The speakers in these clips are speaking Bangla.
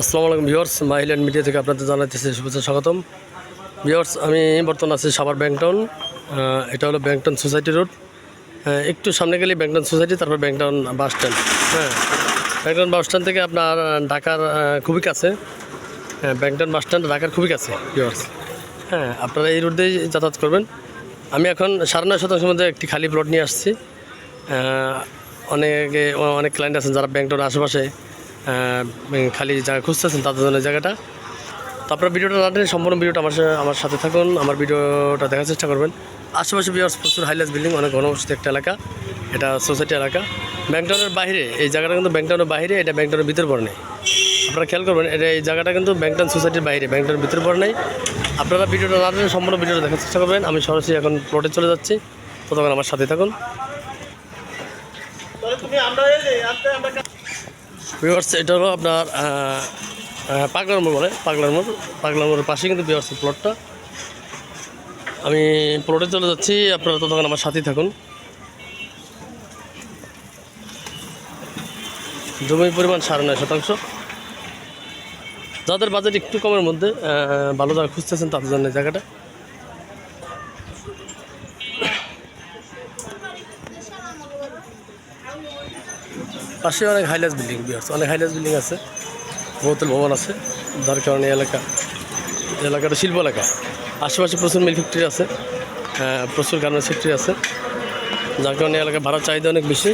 আসসালামু আলাইকুম ভিউয়ার্স মাহিল্যান্ড মিডিয়া থেকে আপনাদের জানাতেছি শুভেচ্ছা স্বাগতম। ভিউয়ার্স আমি বর্তমান আছি সাভার ব্যাংকটাউন আহ, এটা হলো ব্যাংকটাউন সোসাইটি রোড। একটু সামনে গেলে ব্যাংকটাউন সোসাইটি তারপর ব্যাংকটাউন বাস স্ট্যান্ড। হ্যাঁ ব্যাংকটাউন বাস স্ট্যান্ড থেকে আপনার ঢাকার খুবই কাছে। হ্যাঁ ব্যাংকটাউন বাস স্ট্যান্ড ঢাকার খুবই কাছে ভিউয়ার্স। হ্যাঁ আপনারা এই রোড দিয়ে যাতায়াত করবেন। আমি এখন সাড়ে নয় শতাংশের মধ্যে একটি খালি প্লট নিয়ে আসছি। অনেকে অনেক ক্লায়েন্ট আছেন যারা ব্যাংকটার আশেপাশে। খালি জায়গা খুঁজতেছেন তাদের জন্য জায়গাটা। তো আপনার ভিডিওটা না সম্পূর্ণ ভিডিওটা আমার আমার সাথে থাকুন, আমার ভিডিওটা দেখার চেষ্টা করবেন। আশেপাশে বিয়ার্স প্রচুর হাইলাস বিল্ডিং অনেক ঘনবসতি একটা এলাকা। এটা সোসাইটি এলাকা। ব্যাংকটাউনের বাইরে, এই জায়গাটা কিন্তু ব্যাংকটাউনের বাইরে, এটা ব্যাংকটাউনের ভিতর পড়ে নেই। আপনারা খেয়াল করবেন, এটা এই জায়গাটা কিন্তু ব্যাংকটাউন সোসাইটির বাইরে, ব্যাংকটাউনের ভিতর পড়ে নেই। আপনারা ভিডিওটা না সম্পূর্ণ ভিডিওটা দেখার চেষ্টা করবেন। আমি সরাসরি এখন প্লটে চলে যাচ্ছি। ততক্ষণ আমার সাথে থাকুন। ভিউয়ার্স এটা হলো আপনার পাগলার মোড় বলে, পাগলার মোড়। পাগলার মোড়ের পাশে কিন্তু ভিউয়ার্স প্লটটা আমি প্লটে চলে যাচ্ছি, আপনারা ততক্ষণ আমার সাথেই থাকুন। জমির পরিমাণ সাড়ে নয় শতাংশ। যাদের বাজেট একটু কমের মধ্যে ভালো জায়গা খুঁজতেছেন তাদের জন্য জায়গাটা। পাশে অনেক হাইলাস বিল্ডিং আছে অনেক হাইলাস বিল্ডিং আছে। বহুতল ভবন আছে। যার কারণে এলাকা এলাকাটা শিল্প এলাকা। আশেপাশে প্রচুর মিল ফ্যাক্টরি আছে। হ্যাঁ, প্রচুর গার্মেন্টস ফ্যাক্টরি আছে। যার কারণে এই এলাকার ভাড়ার চাহিদা অনেক বেশি।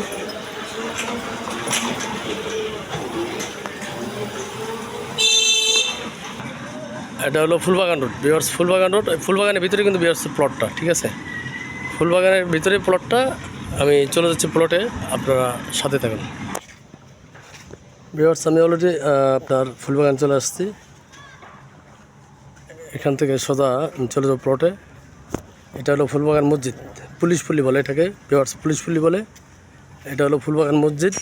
এটা হলো ফুলবাগান রোড বিয়ার্স ফুলবাগান রোড ফুলবাগানের ভিতরে কিন্তু বিয়ার্স প্লটটা ঠিক আছে? ফুলবাগানের ভিতরে প্লটটা আমি চলে যাচ্ছি প্লটে আপনারা সাথে থাকুন। বিয়ার্স আমি অলরেডি আপনার ফুলবাগান চলে আসছি। এখান থেকে আমি চলে যাব প্লটে এটা হলো ফুলবাগান মসজিদ। পুলিশ পুলি বলে এটাকে। বিয়ার্স পুলিশ পুলি বলে। এটা হলো ফুলবাগান মসজিদ।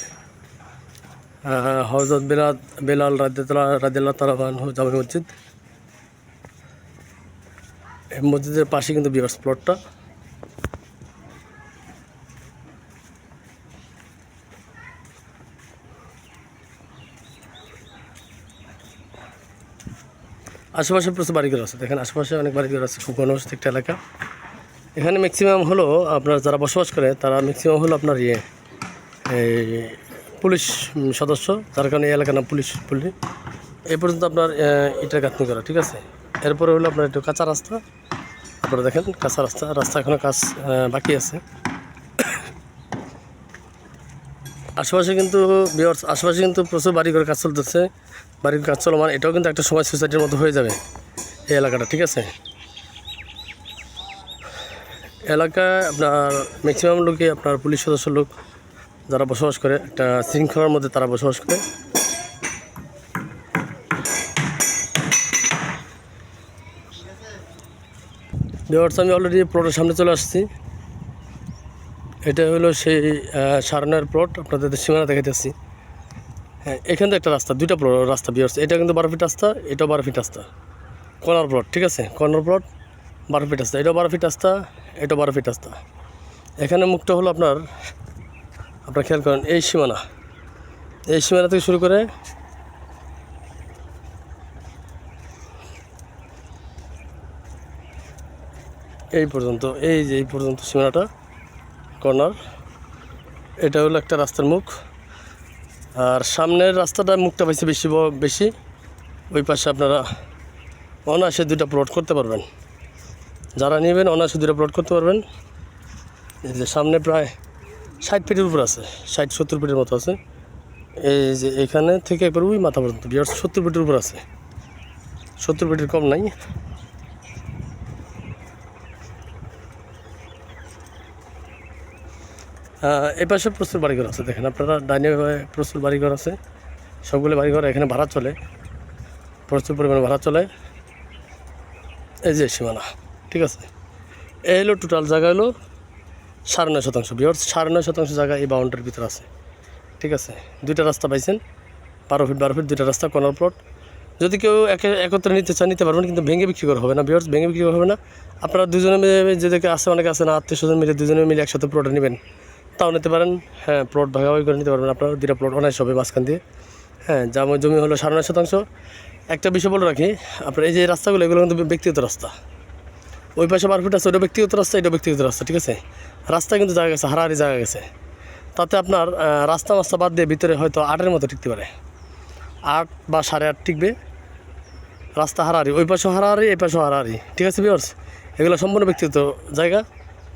হজরত বেলাল বেলাল রাদিয়াল্লাহ রাদিয়াল্লাহ তালাবান জামে মসজিদ। এই মসজিদের পাশে কিন্তু বিয়ার্স প্লটটা আশেপাশে প্রচুর বাড়িঘর আছে। দেখেন আশেপাশে অনেক বাড়িঘর আছে, খুব ঘনবসতি একটা এলাকা। এখানে ম্যাক্সিমাম হলো আপনার যারা বসবাস করে, তারা ম্যাক্সিমাম হলো আপনার ইয়ে এই পুলিশ সদস্য, যার কারণে এই এলাকার নাম পুলিশ পুলিশ। এই পর্যন্ত আপনার ইটার গাঁথনি করা, ঠিক আছে? এরপরে হলো আপনার একটু কাঁচা রাস্তা। আপনারা দেখেন, কাঁচা রাস্তা রাস্তা এখনও কাজ বাকি আছে। আশেপাশে কিন্তু আশেপাশে কিন্তু প্রচুর বাড়ি করে কাজ চলতেছে। বাড়ির কাজ চলমান, এটাও কিন্তু একটা সময় সোসাইটির মতো হয়ে যাবে এই এলাকাটা, ঠিক আছে? এলাকায় আপনার ম্যাক্সিমাম লোকই আপনার পুলিশ সদস্য লোক যারা বসবাস করে, একটা শৃঙ্খলার মধ্যে তারা বসবাস করে। বিয়ার্স আমি অলরেডি প্লটের সামনে চলে আসছি। এটা হলো সেই সারনার প্লট আপনাদের সীমানা দেখাইতেছি। হ্যাঁ এখান থেকে একটা রাস্তা, দুইটা রাস্তা বিয়ার্স এটা কিন্তু বারো ফিট রাস্তা, এটাও বারো ফিট রাস্তা। কর্নার প্লট ঠিক আছে? কর্নার প্লট বারো ফিট রাস্তা। এটাও বারো ফিট রাস্তা, এটাও বারো ফিট রাস্তা। এখানে মুখটা হলো আপনার আপনার খেয়াল করেন, এই সীমানা। এই সীমানা থেকে শুরু করে এই পর্যন্ত, এই যে এই পর্যন্ত সীমানাটা কর্নার এটা হলো একটা রাস্তার মুখ। আর সামনের রাস্তাটা মুখটা পাইছে বেশি বেশি। ওই পাশে আপনারা অনায়াসে দুটা প্লট করতে পারবেন। যারা নেবেন অনায়াসে দুটা প্লট করতে পারবেন। এই যে সামনে প্রায় ষাট ফিটের উপর আছে, ষাট সত্তর ফিটের মতো আছে। এই যে এখানে থেকে একবার ওই মাথা পর্যন্ত বিয়ার সত্তর ফিটের উপর আছে। সত্তর ফিটের কম নাই। এই পাশে প্রচুর বাড়িঘর আছে, দেখেন আপনারা ডাইনে প্রচুর বাড়িঘর আছে। সবগুলো বাড়িঘর এখানে ভাড়া চলে, প্রচুর পরিমাণে ভাড়া চলে। এই যে সীমানা, ঠিক আছে? এই হলো টোটাল জায়গা হলো সাড়ে নয় শতাংশ। বিহর সাড়ে নয় শতাংশ জায়গা এই বাউন্ডারির ভিতরে আছে, ঠিক আছে? দুইটা রাস্তা পাইছেন, বারো ফিট বারো ফিট দুইটা রাস্তা কর্নার প্লট যদি কেউ একে একত্রে নিতে চান, নিতে পারবেন, কিন্তু ভেঙে বিক্রি করা হবে না। বিয়ার্স ভেঙে বিক্রি করা হবে না। আপনারা দুজনে মিলে যেদিকে আছে, অনেকে আছে না আত্মীয় স্বজন মিলে দুজনে মিলে একসাথে প্লটে নেবেন। তাও নিতে পারেন। হ্যাঁ প্লট ভাগাভাগি করে নিতে পারবেন আপনারা। দুটা প্লট অনায়াস হবে মাঝখান দিয়ে। হ্যাঁ জামা জমি হলো সাড়ে নয় শতাংশ। একটা বিষয় বলে রাখি, আপনার এই যে রাস্তাগুলো, এগুলো কিন্তু ব্যক্তিগত রাস্তা। ওই পাশে মার্কেট আছে ওটা ব্যক্তিগত রাস্তা এটা ব্যক্তিগত রাস্তা, ঠিক আছে? রাস্তা কিন্তু জায়গা গেছে হারাহারি জায়গা গেছে তাতে আপনার রাস্তা মাস্তা বাদ দিয়ে ভিতরে হয়তো আটের মতো টিকতে পারে। আট বা সাড়ে আট টিকবে। রাস্তা হারাহারি, ওই পাশেও হারাহারি, এই পাশেও হারাহারি। ঠিক আছে বিয়ার্স এগুলো সম্পূর্ণ ব্যক্তিগত জায়গা।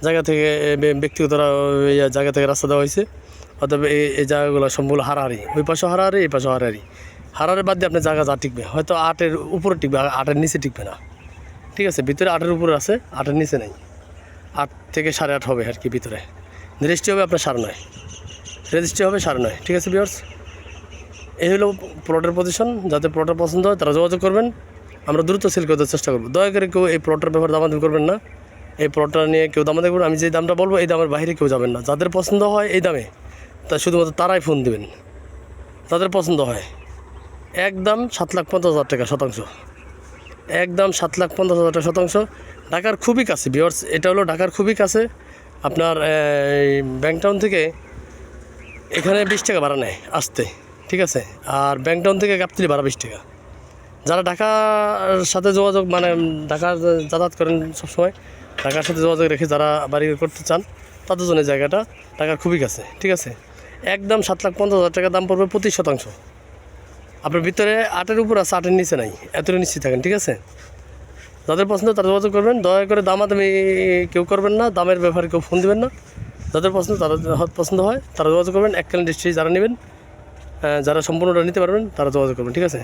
জায়গা থেকে ব্যক্তিগত জায়গা থেকে রাস্তা দেওয়া হয়েছে। অতএব এই এই জায়গাগুলো সম্পূর্ণ হারাহারি। ওই পাশেও হারাহারি, এই পাশেও হারাহারি। হারাহারি বাদ দিয়ে আপনার জায়গা যা টিকবে। হয়তো আটের উপরে টিকবে আটের নিচে টিকবে না। ঠিক আছে, ভিতরে আটের উপরে আছে, আটের নিচে নেই। আট থেকে সাড়ে আট হবে আর কি ভিতরে। রেজিস্ট্রি হবে আপনার সাড়ে নয়। রেজিস্ট্রি হবে সাড়ে নয়। ঠিক আছে বিয়ার্স এই হলো প্লটের পজিশন। যাতে প্লটের পছন্দ হয়, তারা যোগাযোগ করবেন। আমরা দ্রুত সেল করতে চেষ্টা করব। দয়া করে কেউ এই প্লটের ব্যাপারে দামাদামি করবেন না। এই প্লটটা নিয়ে কেউ দামাদামি দেখবেন আমি যে দামটা বলব, এই দামের বাইরে কেউ যাবেন না। যাদের পছন্দ হয় এই দামে। তা শুধুমাত্র তারাই ফোন দেবেন। তাদের পছন্দ হয়। একদম সাত লাখ পঞ্চাশ হাজার টাকা শতাংশ। একদম সাত লাখ পঞ্চাশ হাজার টাকা শতাংশ। ঢাকার খুবই কাছে বিয়ার্স এটা হলো ঢাকার খুবই কাছে। আপনার ব্যাংকটাউন থেকে এখানে বিশ টাকা ভাড়া নেয় আসতে, ঠিক আছে? আর ব্যাংকটাউন থেকে গাবতলি ভাড়া বিশ টাকা। যারা ঢাকার সাথে যোগাযোগ মানে ঢাকার যাতায়াত করেন সবসময় ঢাকার সাথে যোগাযোগ রেখে যারা বাড়ি করতে চান, তাদের জন্য জায়গাটা ঢাকার খুবই কাছে, ঠিক আছে? একদম সাত লাখ পঞ্চাশ হাজার টাকা দাম পড়বে প্রতি শতাংশ। আপনার ভিতরে আটের উপর আছে, আটের নিচে নাই, এতটা নিশ্চিত থাকেন, ঠিক আছে? যাদের পছন্দ তারা যোগাযোগ করবেন, দয়া করে দামাদামি কেউ করবেন না, দামের ব্যাপারে কেউ ফোন দেবেন না। যাদের পছন্দ তারা পছন্দ হয়, তারা যোগাযোগ করবেন এককালীন দৃষ্টি যারা নেবেন যারা সম্পূর্ণটা নিতে পারবেন, তারা যোগাযোগ করবেন, ঠিক আছে?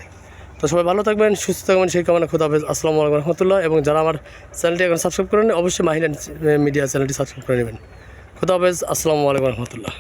তো সবাই ভালো থাকবেন, সুস্থ থাকবেন, সেই কামনা খুদ হাফেজ। আসসালামু আলাইকুম রহমতুল্লাহ। এবং যারা আমার চ্যানেলটি এখন সাবস্ক্রাইব করেন অবশ্যই মাহিলা মিডিয়া চ্যানেলটি সাবস্ক্রাইব করে নেবেন। খুদ হাফেজ, আসসালামু আলাইকুম রহমতুল্লাহ।